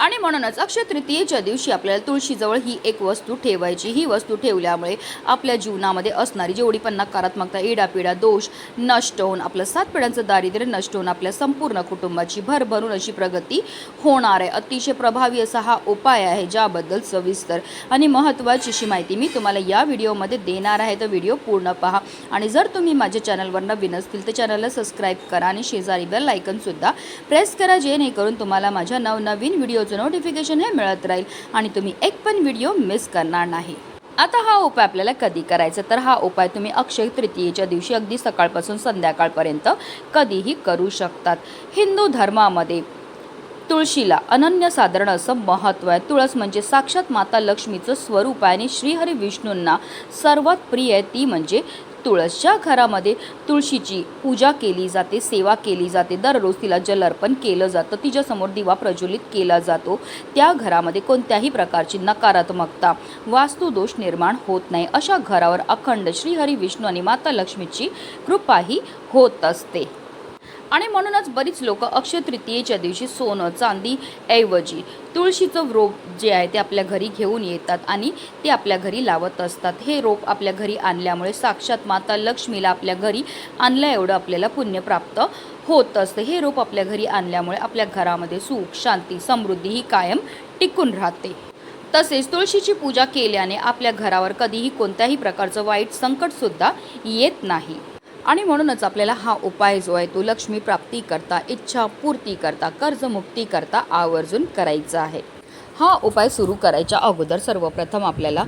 आणि म्हणूनच अक्षय तृतीयेच्या दिवशी आपल्याला तुळशीजवळ ही एक वस्तू ठेवायची. ही वस्तू ठेवल्यामुळे आपल्या जीवनामध्ये असणारी जेवढी पण नकारात्मकता इडापिडा दोष नष्ट होऊन आपलं सात पिढ्यांचं दारिद्र्य नष्ट होऊन आपल्या संपूर्ण कुटुंबाची भरभरून अशी प्रगती होणार आहे. अतिशय प्रभावी असा हा उपाय आहे ज्याबद्दल सविस्तर आणि महत्त्वाची अशी माहिती मी तुम्हाला या व्हिडिओमध्ये देणार आहे. तर व्हिडिओ पूर्ण पहा आणि जर तुम्ही माझ्या चॅनलवर नवीन असतील तर चॅनलला सबस्क्राईब करा आणि शेजारी बेल आयकनसुद्धा प्रेस करा जेणेकरून तुम्हाला माझ्या नवनवीन व्हिडिओ व्हिडिओचं नोटिफिकेशन हे मिळत राहील आणि तुम्ही एक पण व्हिडिओ मिस करणार नाही. आता हा उपाय आपल्याला कधी करायचा? तर हा उपाय तुम्ही अक्षय तृतीयेच्या दिवशी अगदी सकाळपासून संध्याकाळपर्यंत कधीही करू शकतात. हिंदू धर्मामध्ये तुळशीला अनन्यसाधारण असं महत्त्व आहे. तुळस म्हणजे साक्षात माता लक्ष्मीचं स्वरूप आहे आणि श्रीहरी विष्णूंना सर्वात प्रिय आहे ती म्हणजे तुळस ज्या घरामध्ये तुळशीची पूजा केली जाते सेवा केली जाते. दररोज तिला जल अर्पण केलं जातं. तिच्यासमोर दिवा प्रज्वलित केला जातो. त्या घरामध्ये कोणत्याही प्रकारची नकारात्मकता वास्तुदोष निर्माण होत नाही. अशा घरावर अखंड श्रीहरी विष्णू आणि माता लक्ष्मीची कृपाही होत असते. आणि म्हणूनच बरीच लोक अक्षय तृतीयेच्या दिवशी सोनं चांदी ऐवजी तुळशीचं रोप जे आहे ते आपल्या घरी घेऊन येतात आणि ते आपल्या घरी लावत असतात. हे रोप आपल्या घरी आणल्यामुळे साक्षात माता लक्ष्मीला आपल्या घरी आणल्या एवढं आपल्याला पुण्य प्राप्त होत असतं. हे रोप आपल्या घरी आणल्यामुळे आपल्या घरामध्ये सुख शांती समृद्धी ही कायम टिकून राहते. तसेच तुळशीची पूजा केल्याने आपल्या घरावर कधीही कोणत्याही प्रकारचं वाईट संकटसुद्धा येत नाही. आणि म्हणूनच आपल्याला हा उपाय जो आहे तो लक्ष्मी प्राप्ती करता इच्छा पूर्ती करता कर्जमुक्ती करता आवर्जून करायचा आहे. हा उपाय सुरू करायच्या अगोदर सर्वप्रथम आपल्याला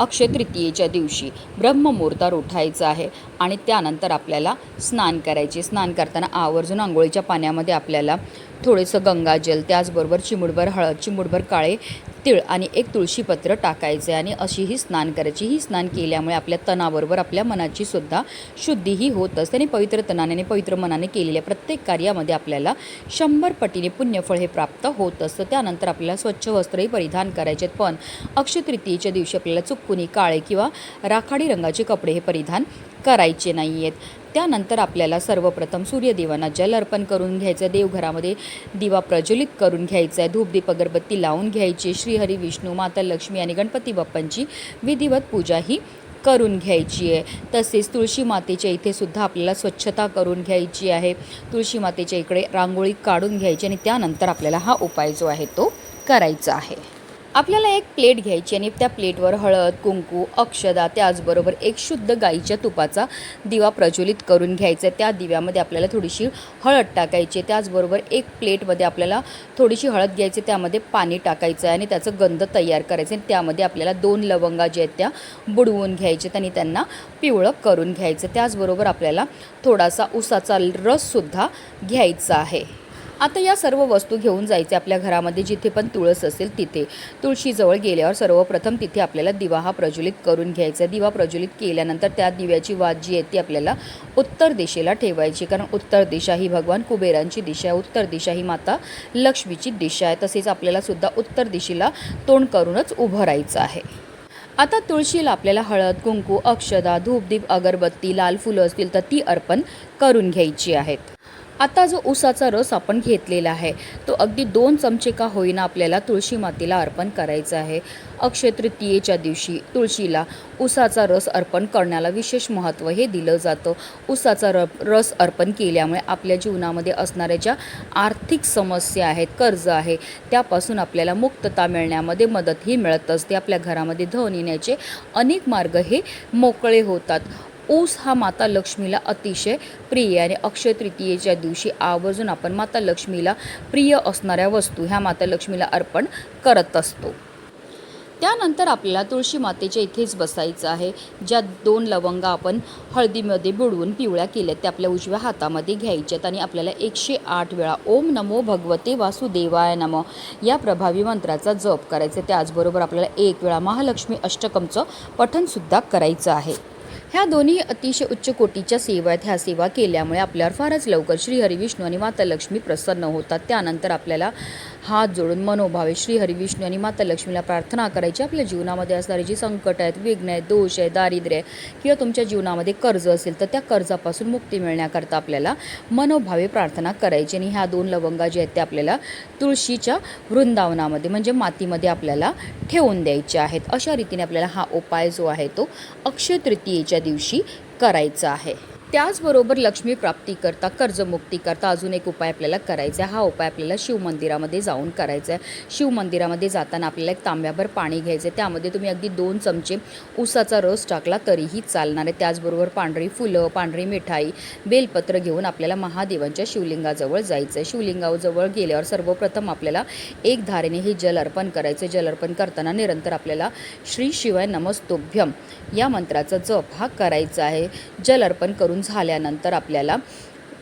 अक्षय तृतीयेच्या दिवशी ब्रह्ममुहूर्तावर उठायचं आहे आणि त्यानंतर आपल्याला स्नान करायचे. स्नान करताना आवर्जून आंघोळीच्या पाण्यामध्ये आपल्याला थोडंसं गंगाजल त्याचबरोबर चिमुडभर हळद चिमुडभर काळे तिळ आणि एक तुळशीपत्र टाकायचे आणि अशी ही स्नान करायची. ही स्नान केल्यामुळे आपल्या तणाबरोबर आपल्या मनाची सुद्धा शुद्धीही होत असते आणि पवित्र तनाने आणि पवित्र मनाने केलेल्या प्रत्येक कार्यामध्ये आपल्याला शंभर पटीने पुण्यफळ हे प्राप्त होत असतं. त्यानंतर आपल्याला स्वच्छ वस्त्रही परिधान करायचे आहेत. पण अक्षय तृतीयेच्या दिवशी आपल्याला चुकूनही काळे किंवा राखाडी रंगाचे कपडे हे परिधान करायचे नाही आहेत त्यानंतर आपल्याला सर्वप्रथम सूर्यदेवांना जल अर्पण करून घ्यायचं आहे देवघरामध्ये दिवा प्रज्वलित करून घ्यायचा आहे धूपदीप अगरबत्ती लावून घ्यायची श्रीहरी विष्णू माता लक्ष्मी आणि गणपती बाप्पांची विधिवत पूजा ही करून घ्यायची आहे. तसेच तुळशी मातेच्या इथे सुद्धा आपल्याला स्वच्छता करून घ्यायची आहे. तुळशी मातेच्या इकडे रांगोळी काढून घ्यायची आणि त्यानंतर आपल्याला हा उपाय जो आहे तो करायचा आहे. आपल्याला एक प्लेट घ्यायची आणि त्या प्लेटवर हळद कुंकू अक्षदा त्याचबरोबर एक शुद्ध गाईच्या तुपाचा दिवा प्रज्वलित करून घ्यायचा आहे. त्या दिव्यामध्ये आपल्याला थोडीशी हळद टाकायची त्याचबरोबर एक प्लेटमध्ये आपल्याला थोडीशी हळद घ्यायची त्यामध्ये पाणी टाकायचं आहे आणि त्याचं गंध तयार करायचं आणि त्यामध्ये आपल्याला दोन लवंगा जे आहेत त्या बुडवून घ्यायच्यात आणि त्यांना पिवळं करून घ्यायचं त्याचबरोबर आपल्याला थोडासा उसाचा रससुद्धा घ्यायचा आहे. आता या सर्व वस्तू घेऊन जायचे आपल्या घरामध्ये जिथे पण तुळस असेल तिथे. तुळशीजवळ गेल्यावर सर्वप्रथम तिथे आपल्याला दिवा हा प्रज्वलित करून घ्यायचा. दिवा प्रज्वलित केल्यानंतर त्या दिव्याची वाद जी आहे ती आपल्याला उत्तर दिशेला ठेवायची. कारण उत्तर दिशा ही भगवान कुबेरांची दिशा आहे. उत्तर दिशा ही माता लक्ष्मीची दिशा आहे. तसेच आपल्याला सुद्धा उत्तर दिशेला तोंड करूनच उभं राहायचं आहे. आता तुळशीला आपल्याला हळद कुंकू अक्षदा धूपदीप अगरबत्ती लाल फुलं असतील तर ती अर्पण करून घ्यायची आहेत. आता जो उसाचा रस आपण घेतलेला आहे तो अगदी दोन चमचे का होईना आपल्याला तुळशी मातेला अर्पण करायचा आहे. अक्षय तृतीयेच्या दिवशी तुळशीला ऊसाचा रस अर्पण करण्याला विशेष महत्त्व हे दिलं जातं. ऊसाचा र रस अर्पण केल्यामुळे आपल्या जीवनामध्ये असणाऱ्या ज्या आर्थिक समस्या आहेत कर्ज आहे त्यापासून आपल्याला मुक्तता मिळण्यामध्ये मदतही मिळत असते. आपल्या घरामध्ये धन येण्याचे अनेक मार्ग हे मोकळे होतात. ऊस हा माता लक्ष्मीला अतिशय प्रिय आणि अक्षय तृतीयेच्या दिवशी आवर्जून आपण माता लक्ष्मीला प्रिय असणाऱ्या वस्तू ह्या माता लक्ष्मीला अर्पण करत असतो. त्यानंतर आपल्याला तुळशी मातेच्या इथेच बसायचं आहे. ज्या दोन लवंगा आपण हळदीमध्ये बुडवून पिवळ्या केल्या त्या आपल्या उजव्या हातामध्ये घ्यायच्यात आणि आपल्याला एकशे आठ वेळा ओम नमो भगवते वासुदेवाय नम या प्रभावी मंत्राचा जप करायचा आहे. त्याचबरोबर आपल्याला एक वेळा महालक्ष्मी अष्टकमचं पठणसुद्धा करायचं आहे. ह्या दोन्ही अतिशय उच्च कोटीच्या सेवा आहेत. ह्या सेवा केल्यामुळे आपल्यावर फारच लवकर श्री हरिविष्णू आणि माता लक्ष्मी प्रसन्न होतात. त्यानंतर आपल्याला हात जोडून मनोभावे श्री हरिविष्णू आणि माता लक्ष्मीला प्रार्थना करायची. आपल्या जीवनामध्ये असणारी जी संकट आहेत विघ्न आहेत दोष आहे दारिद्र्य आहे किंवा तुमच्या जीवनामध्ये कर्ज असेल तर त्या कर्जापासून मुक्ती मिळण्याकरता आपल्याला मनोभावे प्रार्थना करायची आणि ह्या दोन लवंगा जे आहेत त्या आपल्याला तुळशीच्या वृंदावनामध्ये म्हणजे मातीमध्ये आपल्याला ठेवून द्यायचे आहेत. अशा रीतीने आपल्याला हा उपाय जो आहे तो अक्षय तृतीयेच्या दिवशी करायचा आहे. त्याचबरोबर लक्ष्मी प्राप्ती करता कर्जमुक्ती करता अजून एक उपाय आपल्याला करायचा आहे. हा उपाय आपल्याला शिवमंदिरामध्ये जाऊन करायचा आहे. शिवमंदिरामध्ये जाताना आपल्याला एक तांब्याभर पाणी घ्यायचं आहे. त्यामध्ये तुम्ही अगदी दोन चमचे ऊसाचा रस टाकला तरीही चालणार आहे. त्याचबरोबर पांढरी फुलं पांढरी मिठाई बेलपत्र घेऊन आपल्याला महादेवांच्या शिवलिंगाजवळ जायचं आहे. शिवलिंगाजवळ गेल्यावर सर्वप्रथम आपल्याला एक धारेने हे जल अर्पण करायचं जल अर्पण करताना निरंतर आपल्याला श्री शिवाय नमस्तोभ्यम या मंत्राचा जप हा करायचा आहे. जल अर्पण करून झाल्यानंतर आपल्याला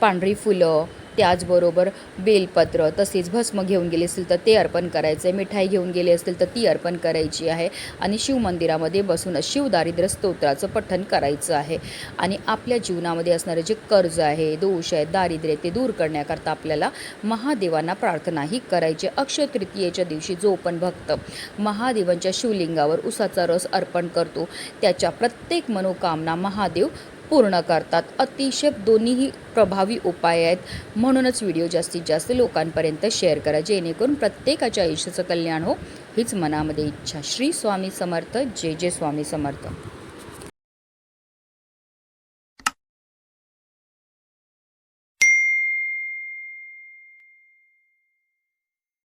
पांढरी फुलं त्याचबरोबर बेलपत्र तसेच भस्म घेऊन गेले असतील तर ते अर्पण करायचं आहे मिठाई घेऊन गेले असतील तर ती अर्पण करायची आहे. आणि शिवमंदिरामध्ये बसून शिवदारिद्र्य स्तोत्राचं पठण करायचं आहे. आणि आपल्या जीवनामध्ये असणारे जे कर्ज आहे दोष आहे दारिद्र्य ते दूर करण्याकरता आपल्याला महादेवांना प्रार्थनाही करायची. अक्षय तृतीयेच्या दिवशी जो पण भक्त महादेवांच्या शिवलिंगावर उसाचा रस अर्पण करतो त्याच्या प्रत्येक मनोकामना महादेव पूर्ण करतात. अतिशय दोन्हीही प्रभावी उपाय आहेत. म्हणूनच व्हिडिओ जास्तीत जास्त लोकांपर्यंत शेअर करा. जेणेकरून प्रत्येकाच्या आयुष्याचं कल्याण हो. हीच मनामध्ये इच्छा. श्री स्वामी समर्थ. जे जे स्वामी समर्थ.